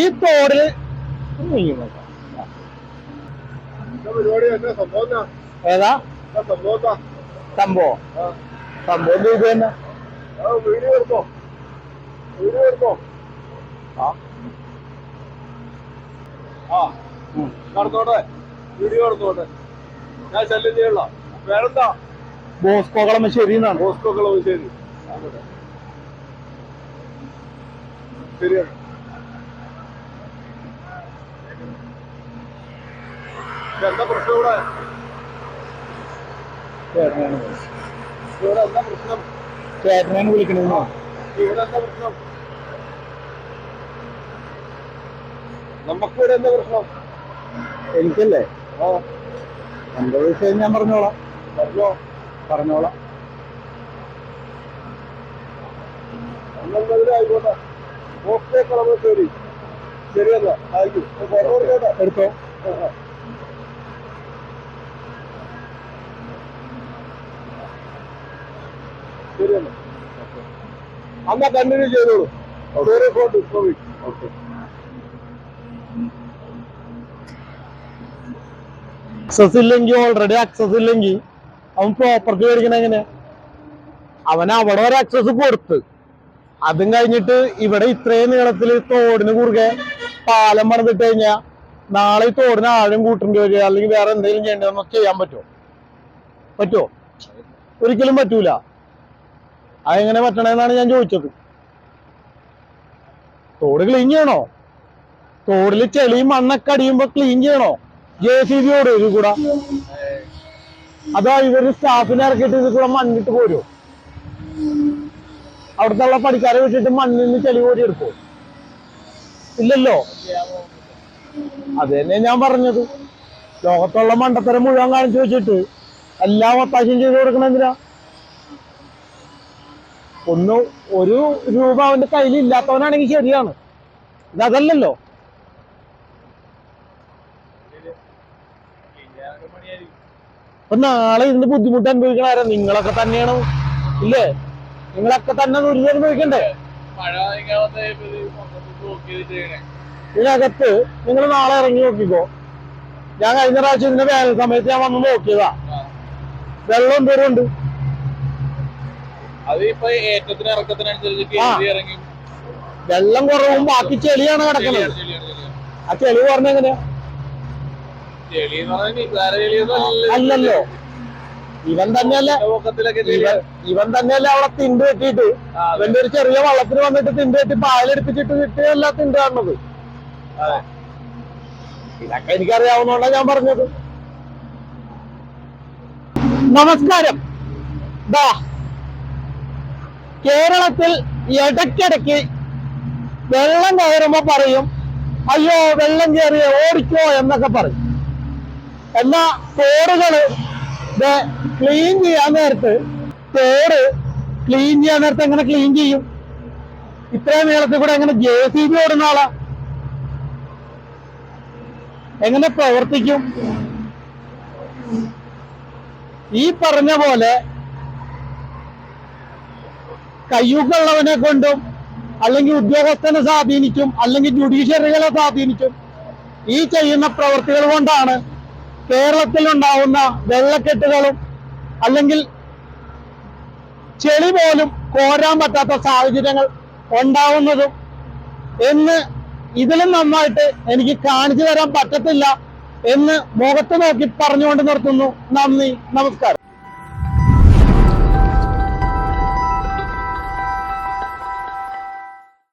ഈ തോടിൽ? ഏതാ? സംഭവം? സംഭവം ഇത് തന്നെ? ആ, വീഡിയോ നടന്നോട്ടെ. ഞാൻ ശല്യം ചെയ്യണ്ട. വേറെന്താ ബോസ്കോ കളമശ്ശേരി എന്നാണ്. പോസ്റ്റോ കളവ് ശരി. ശരിയാണ്. എന്താ പ്രശ്നം ഇവിടെ? ചേട്ടനാണ്. ഇവിടെ എന്താ പ്രശ്നം? ചേട്ടനാണ് വിളിക്കണെന്നോ ഇവിടെ എന്താ പ്രശ്നം? നമുക്കിവിടെ എന്താ പ്രശ്നം? എനിക്കല്ലേ? ആ. എന്റെ വിഷയം ഞാൻ പറഞ്ഞോളാം. പറഞ്ഞോ. പറഞ്ഞോളാം. ആയിക്കോട്ടെ. ഓക്കെ കളവ് ശരി ശരിയല്ല ആയിക്കോട്ടെ എടുത്തോ? ശരിയല്ല? അന്നാ കണ്ടിന്യൂ ചെയ്തോളൂ. സോറി ഫോർ ഓക്കെ ഇല്ലെങ്കിൽ ഓൾറെഡി ആക്സസ് ഇല്ലെങ്കിൽ അവൻ പ്രോപ്പർട്ടി മേടിക്കണ എങ്ങനെ അവൻ അവിടെ ഒരു അക്സസ് കൊടുത്ത്. അതും കഴിഞ്ഞിട്ട് ഇവിടെ ഇത്രയും നീളത്തിൽ തോടിന് കുറുകെ പാലം പണിതിട്ട് കഴിഞ്ഞാൽ നാളെ ഈ തോടിന് ആഴം കൂട്ടേണ്ടി വരിക. അല്ലെങ്കിൽ വേറെ എന്തെങ്കിലും ചെയ്യേണ്ടതെന്നൊക്കെ ചെയ്യാൻ പറ്റുമോ? പറ്റുമോ? ഒരിക്കലും പറ്റൂല. അതെങ്ങനെ പറ്റണമെന്നാണ് ഞാൻ ചോദിച്ചത്. തോട് ക്ലീൻ ചെയ്യണോ? തോടിൽ ചെളിയും മണ്ണൊക്കെ അടിയുമ്പോ ക്ലീൻ ചെയ്യണോ? ജെ സി ബി ഓടും ഇത് കൂടെ. അതോ ഇവർ സ്റ്റാഫിനെ ഇറക്കിയിട്ട് ഇത് കൂടെ മണ്ണിട്ട് പോരോ? അവിടുത്തെ ഉള്ള പണിക്കാരെ വിട്ടിട്ട് മണ്ണിൽ നിന്ന് ചെളി കോരി എടുക്കോ? ഇല്ലല്ലോ? അത് തന്നെ ഞാൻ പറഞ്ഞത്. ലോകത്തുള്ള മണ്ടത്തരം മുഴുവൻ കാണിച്ചു വെച്ചിട്ട് എല്ലാം ഒത്താശയും ചെയ്ത് കൊടുക്കണ എന്തിനാ? ഒന്ന് ഒരു രൂപ അവന്റെ കയ്യിൽ ഇല്ലാത്തവനാണെങ്കിൽ ശരിയാണ്. ഇതല്ലല്ലോ അപ്പൊ നാളെ ഇതിന് ബുദ്ധിമുട്ട് അനുഭവിക്കണ ആരാ? നിങ്ങളൊക്കെ തന്നെയാണ്. ഇല്ലേ? നിങ്ങളൊക്കെ തന്നെ ദുരിതം അനുഭവിക്കണ്ടേ? ഇതിനകത്ത് നിങ്ങൾ നാളെ ഇറങ്ങി നോക്കിക്കോ. ഞാൻ കഴിഞ്ഞ പ്രാവശ്യം ഇതിന്റെ വേനൽ സമയത്ത് ഞാൻ വന്ന് നോക്കിയതാ. വെള്ളം എന്തോരം ഉണ്ട്? ഏറ്റത്തിന് ഇറക്കത്തിനനുസരിച്ച് ഇറങ്ങി. വെള്ളം കുറവും ബാക്കി ചെളിയാണ് കിടക്കുന്നത്. ആ ചെളി പറഞ്ഞ എങ്ങനെയാ അല്ലല്ലോ. ഇവൻ തന്നെയല്ലേ ഇവൻ തന്നെയല്ലേ അവിടെ തിണ്ട് കെട്ടിയിട്ട്. ഇവന്റെ ഒരു ചെറിയ വള്ളത്തിന് വന്നിട്ട് തിണ്ട് കെട്ടി പായലെടുപ്പിച്ചിട്ട് കിട്ടിയല്ല തിണ്ട് കാണുന്നത്. ഇതൊക്കെ എനിക്കറിയാവുന്നോണ്ടാ ഞാൻ പറഞ്ഞത്. നമസ്കാരം. ദാ കേരളത്തിൽ ഇടയ്ക്കിടയ്ക്ക് വെള്ളം കയറുമ്പോൾ പറയും അയ്യോ വെള്ളം കയറിയ ഓടിക്കോ എന്നൊക്കെ പറയും. എന്നാ തോറുകൾ ക്ലീൻ ചെയ്യാൻ നേരത്ത് തോട് ക്ലീൻ ചെയ്യാൻ നേരത്ത് എങ്ങനെ ക്ലീൻ ചെയ്യും? ഇത്രയും നീളത്തിൽ കൂടെ എങ്ങനെ ജെ സി ബി ഓടുന്ന ആളാ? എങ്ങനെ പ്രവർത്തിക്കും? ഈ പറഞ്ഞ പോലെ കയ്യൂക്കുള്ളവനെ കൊണ്ടും അല്ലെങ്കിൽ ഉദ്യോഗസ്ഥനെ സ്വാധീനിക്കും അല്ലെങ്കിൽ ജുഡീഷ്യറികളെ സ്വാധീനിക്കും. ഈ ചെയ്യുന്ന പ്രവൃത്തികൾ കൊണ്ടാണ് കേരളത്തിൽ ഉണ്ടാവുന്ന വെള്ളക്കെട്ടുകളും അല്ലെങ്കിൽ ചെളി പോലും കോരാൻ പറ്റാത്ത സാഹചര്യങ്ങൾ ഉണ്ടാവുന്നതും എന്ന് ഇതിലും നന്നായിട്ട് എനിക്ക് കാണിച്ചു തരാൻ പറ്റത്തില്ല എന്ന് മുഖത്ത് നോക്കി പറഞ്ഞുകൊണ്ട് നിർത്തുന്നു. നന്ദി നമസ്കാരം.